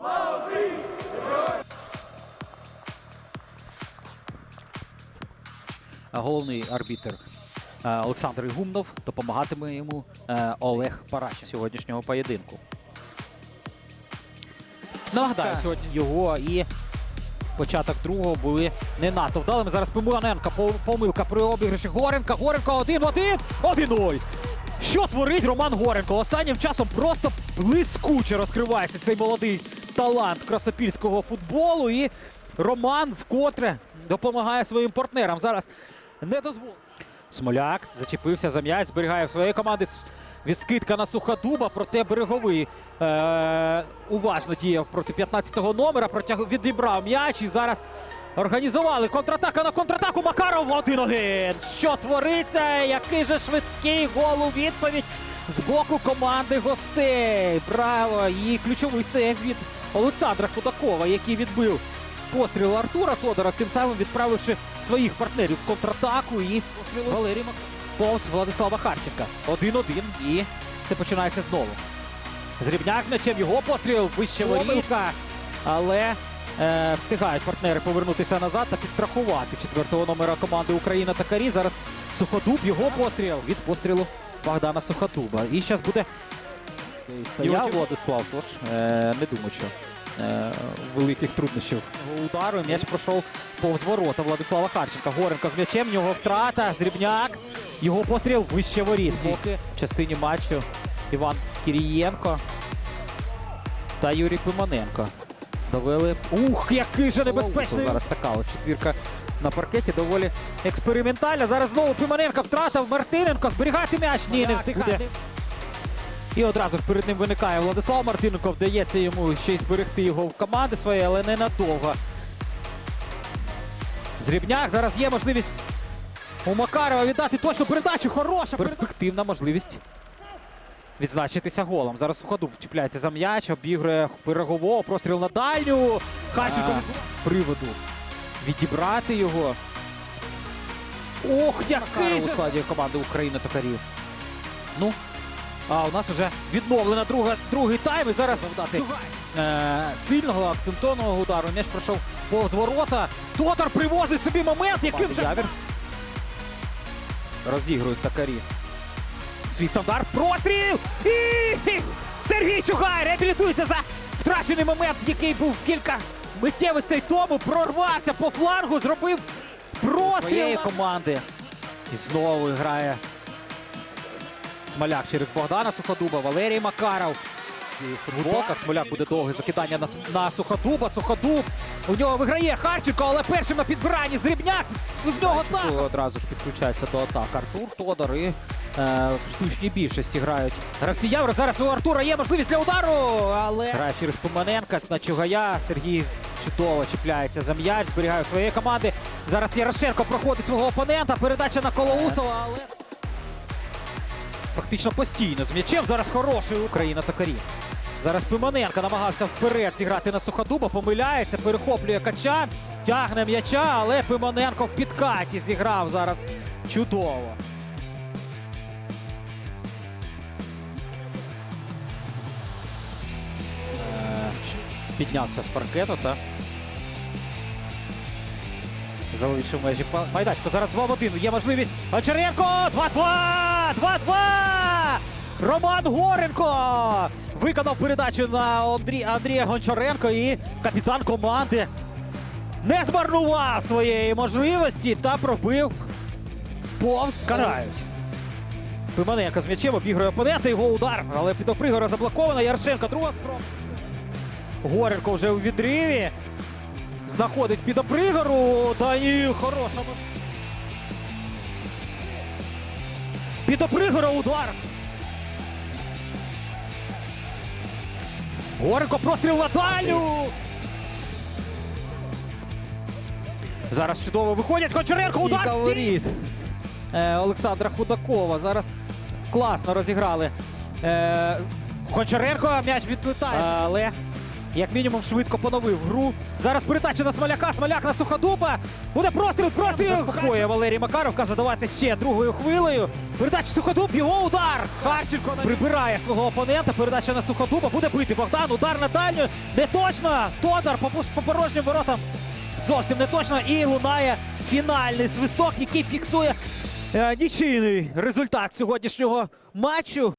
Слава Україні! Е, головний арбітер е, Олександр Ігумнов допомагатиме йому е, Олег Парашин сьогоднішнього поєдинку. Нагадаю, сьогодні його і початок другого були не надто вдалими. Зараз Пимураненка помилка при обіграші Горенка. Горенка один-один. один. Що творить Роман Горенко? Останнім часом просто блискуче розкривається цей молодий талант красопільського футболу. І Роман вкотре допомагає своїм партнерам. Зараз не дозволить. Смоляк зачепився за м'яч, зберігає в своєї команди відскидка на суходуба, проте береговий е- уважно діяв проти 15-го номера, протяг... відібрав м'яч і зараз організували контратака на контратаку. Макаров 1-1. Що твориться? Який же швидкий гол у відповідь з боку команди гостей. Браво! І ключовий сейв від Олександра Худакова, який відбив постріл Артура Тодора, тим самим відправивши своїх партнерів в контратаку і Валерій Мак... повз Владислава Харченка. 1-1 і все починається знову. Зрібняк м'ячем його постріл вище воріка, але е, встигають партнери повернутися назад та підстрахувати четвертого номера команди Україна Такарі. Зараз Суходуб, його постріл від пострілу Богдана Суходуба. І зараз буде стояв. Владислав, тож е, не думаю, що е, великих труднощів удару. М'яч пройшов повз ворота Владислава Харченка. Горенко з м'ячем, в нього втрата, Зрібняк. Його постріл вище воріт. Поки в частині матчу Іван Кірієнко та Юрій Пимоненко. Довели. Ух, який же небезпечний! Зараз така от четвірка на паркеті доволі експериментальна. Зараз знову Пимоненко втратив Мартиненко. Зберігати м'яч. Ні, не встигає. І одразу ж перед ним виникає Владислав Мартиненко. Вдається йому ще й зберегти його в команди своєї, але не надовго. Зрібняк. Зараз є можливість у Макарова віддати точну передачу. Хороша перспективна можливість відзначитися голом. Зараз Суходуб чіпляється за м'яч, обігрує Пирогового, простріл на дальню. Харченко приводу. Відібрати його. Ох, який у складі команди України токарів. Ну, а у нас вже відновлена друга, другий тайм. І зараз завдати е, сильного акцентонного удару. М'яч пройшов повз ворота. Тодор привозить собі момент, яким же... Явір. Розігрують токарі. Свій стандарт. Простріл! І Сергій Чугай реабілітується за втрачений момент, який був кілька миттєвостей тому. Прорвався по флангу, зробив простріл своєї команди. І знову грає Смоляк через Богдана Суходуба, Валерій Макаров. І футболках Смоляк буде довге закидання на, на Суходуба. Суходуб. У нього виграє Харченко, але першим на підбиранні Зрібняк. В нього так. Одразу ж підключається до атак Артур Тодор і е, в штучній більшості грають. Гравці Явра. Зараз у Артура є можливість для удару, але грає через Поманенка на Чугая. Сергій чудово чіпляється за м'яч, зберігає своєї команди. Зараз Ярошенко проходить свого опонента. Передача на Колоусова, але фактично постійно з м'ячем. Зараз хороший Україна токарі. Зараз Пимоненко намагався вперед зіграти на суходуба, помиляється, перехоплює качан, тягне м'яча, але Пимоненко в підкаті зіграв зараз чудово. Е, Піднявся з паркету та залишив межі майданчика. Зараз 2 в 1. Є можливість. Гончаренко! 2-2! 2-2! Роман Горенко виконав передачу на Андрі... Андрія Гончаренко і капітан команди не змарнував своєї можливості та пробив повз карають. Пиманенко з м'ячем обігрує опонента, його удар, але підопригора заблокована. Яршенко друга спроба. Горенко вже у відриві. Знаходить підопригору. Та ні, хороша. Підопригора удар. Горенко простріл на дальню. Зараз чудово виходять. Гончаренко удар. Воріт. Е, Олександра Худакова. Зараз класно розіграли. Е, Гончаренко м'яч відлітає. Але як мінімум швидко поновив гру. Зараз передача на Смоляка. Смоляк на Суходуба. Буде простріл, простріл. Заспокоює Валерій Макаров. Каже, давайте ще другою хвилею. Передача Суходуб, його удар. Харченко прибирає свого опонента. Передача на Суходуба. Буде бити Богдан. Удар на дальню. Не точно. Тодор по, порожнім воротам зовсім не точно. І лунає фінальний свисток, який фіксує е, нічийний результат сьогоднішнього матчу.